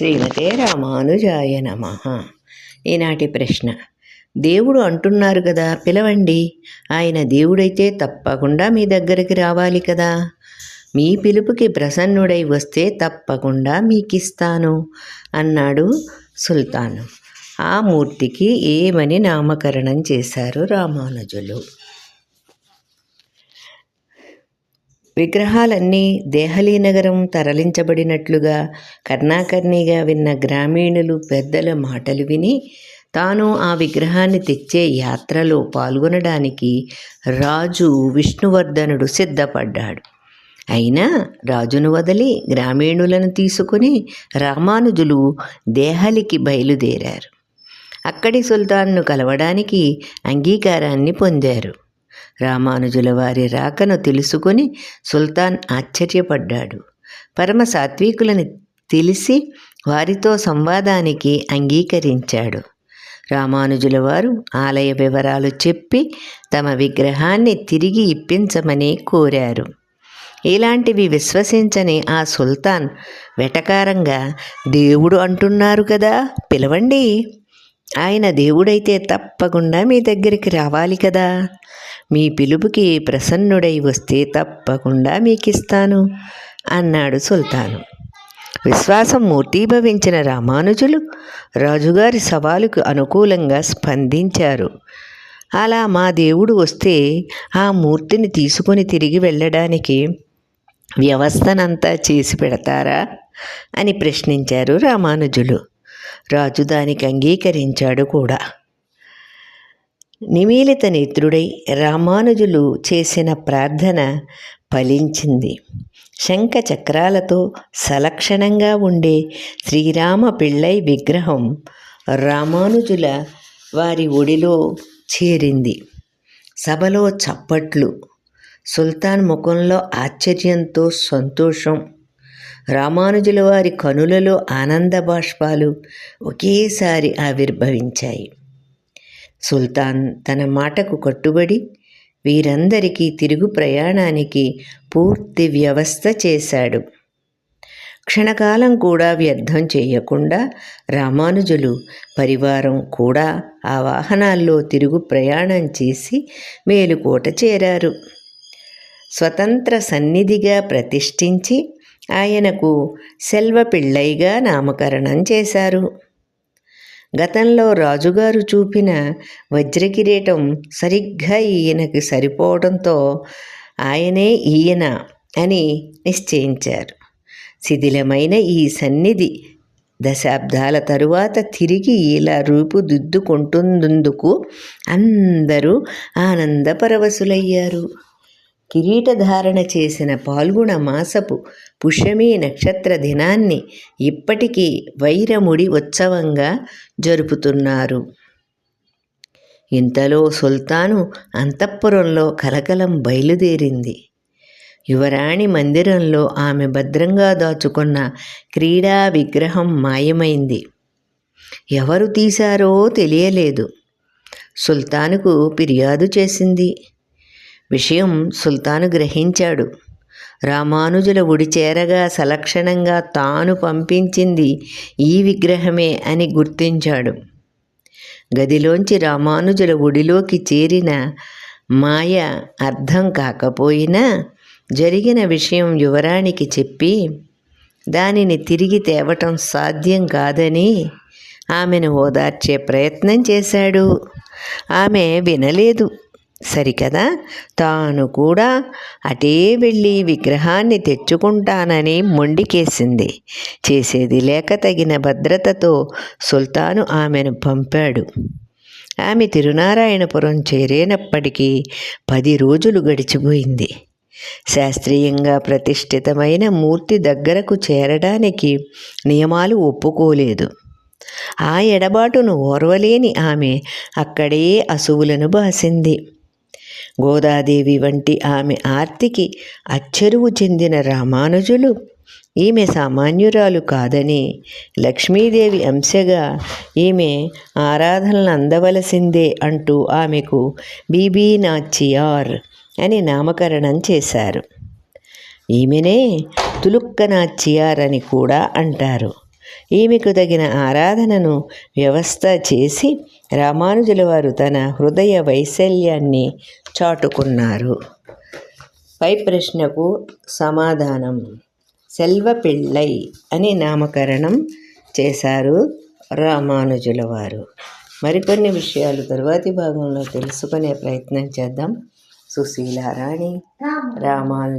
శ్రీమతే రామానుజాయ నమ. ఈనాటి ప్రశ్న. దేవుడు అంటున్నారు కదా పిలవండి. ఆయన దేవుడైతే తప్పకుండా మీ దగ్గరికి రావాలి కదా. మీ పిలుపుకి ప్రసన్నుడై వస్తే తప్పకుండా మీకిస్తాను అన్నాడు సుల్తాను. ఆ మూర్తికి ఏమని నామకరణం చేశారు రామానుజులు? విగ్రహాలన్నీ దేహలీ నగరం తరలించబడినట్లుగా కర్ణాకర్ణిగా విన్న గ్రామీణులు పెద్దల మాటలు విని తాను ఆ విగ్రహాన్ని తెచ్చే యాత్రలో పాల్గొనడానికి రాజు విష్ణువర్ధనుడు సిద్ధపడ్డాడు. అయినా రాజును వదిలి గ్రామీణులను తీసుకుని రామానుజులు దేహలికి బయలుదేరారు. అక్కడి సుల్తాన్ను కలవడానికి అంగీకారాన్ని పొందారు. రామానుజుల వారి రాకను తెలుసుకుని సుల్తాన్ ఆశ్చర్యపడ్డాడు. పరమ సాత్వికులని తెలిసి వారితో సంవాదానికి అంగీకరించాడు. రామానుజుల వారు ఆలయ వివరాలు చెప్పి తమ విగ్రహాన్ని తిరిగి ఇప్పించమని కోరారు. ఇలాంటివి విశ్వసించని ఆ సుల్తాన్ వెటకారంగా దేవుడు అంటున్నారు కదా పిలవండి. ఆయన దేవుడైతే తప్పకుండా మీ దగ్గరికి రావాలి కదా. మీ పిలుపుకి ప్రసన్నుడై వస్తే తప్పకుండా మీకిస్తాను అన్నాడు సుల్తాను. విశ్వాసం మూర్తీభవించిన రామానుజులు రాజుగారి సవాలుకు అనుకూలంగా స్పందించారు. అలా మా దేవుడు వస్తే ఆ మూర్తిని తీసుకొని తిరిగి వెళ్ళడానికి వ్యవస్థనంతా చేసి పెడతారా అని ప్రశ్నించారు రామానుజులు. రాజు దానికి అంగీకరించాడు కూడా. నిమీలిత నేత్రుడై రామానుజులు చేసిన ప్రార్థన ఫలించింది. శంఖ చక్రాలతో సలక్షణంగా ఉండే శ్రీరామ పిళ్ళై విగ్రహం రామానుజుల వారి ఒడిలో చేరింది. సభలో చప్పట్లు సుల్తాన్ ముఖంలో ఆశ్చర్యంతో సంతోషం రామానుజుల వారి కనులలో ఆనంద బాష్పాలు ఒకేసారి ఆవిర్భవించాయి. సుల్తాన్ తన మాటకు కట్టుబడి వీరందరికీ తిరుగు ప్రయాణానికి పూర్తి వ్యవస్థ చేశాడు. క్షణకాలం కూడా వ్యర్థం చేయకుండా రామానుజులు పరివారం కూడా ఆ వాహనాల్లో తిరుగు ప్రయాణం చేసి మేలుకోట చేరారు. స్వతంత్ర సన్నిధిగా ప్రతిష్ఠించి ఆయనకు సెల్వ పిళ్ళైగా నామకరణం చేశారు. గతంలో రాజుగారు చూపిన వజ్రకిరీటం సరిగ్గా ఈయనకి సరిపోవడంతో ఆయనే ఈయన అని నిశ్చయించారు. శిథిలమైన ఈ సన్నిధి దశాబ్దాల తరువాత తిరిగి ఇలా రూపుదిద్దుకుంటున్నందుకు అందరూ ఆనందపరవశులయ్యారు. కిరీటధారణ చేసిన పాల్గొన మాసపు పుష్యమీ నక్షత్ర దినాన్ని ఇప్పటికీ వైరముడి ఉత్సవంగా జరుపుతున్నారు. ఇంతలో సుల్తాను అంతఃపురంలో కలకలం బయలుదేరింది. యువరాణి మందిరంలో ఆమె భద్రంగా దాచుకున్న క్రీడా విగ్రహం మాయమైంది. ఎవరు తీశారో తెలియలేదు. సుల్తానుకు ఫిర్యాదు చేసింది. విషయం సుల్తాను గ్రహించాడు. రామానుజుల ఉడి చేరగా సలక్షణంగా తాను పంపించింది ఈ విగ్రహమే అని గుర్తించాడు. గదిలోంచి రామానుజుల ఒడిలోకి చేరిన మాయ అర్థం కాకపోయినా జరిగిన విషయం యువరాణికి చెప్పి దానిని తిరిగి తేవటం సాధ్యం కాదని ఆమెను ఓదార్చే ప్రయత్నం చేశాడు. ఆమె వినలేదు. సరికదా? తాను కూడా అటే వెళ్ళి విగ్రహాన్ని తెచ్చుకుంటానని మొండికేసింది. చేసేది లేక తగిన భద్రతతో సుల్తాను ఆమెను పంపాడు. ఆమె తిరునారాయణపురం చేరేనప్పటికీ పది రోజులు గడిచిపోయింది. శాస్త్రీయంగా ప్రతిష్ఠితమైన మూర్తి దగ్గరకు చేరడానికి నియమాలు ఒప్పుకోలేదు. ఆ ఎడబాటును ఓర్వలేని ఆమె అక్కడే అసువులను బాసింది. గోదాదేవి వంటి ఆమె ఆర్తికి అచ్చరువు చెందిన రామానుజులు. ఈమె సామాన్యురాలు కాదని లక్ష్మీదేవి అంశగా ఈమె ఆరాధనలు అందవలసిందే అంటూ ఆమెకు బీబీ నాచియార్ అని నామకరణం చేశారు. ఈమెనే తులుక్క నాచియార్ అని కూడా అంటారు. ఈమెకు తగిన ఆరాధనను వ్యవస్థ చేసి రామానుజుల వారు తన హృదయ వైశల్యాన్ని చాటుకున్నారు. పై ప్రశ్నకు సమాధానం. సెల్వ పిళ్ళై అని నామకరణం చేశారు రామానుజుల వారు. మరికొన్ని విషయాలు తరువాతి భాగంలో తెలుసుకునే ప్రయత్నం చేద్దాం. సుశీలారాణి రామాను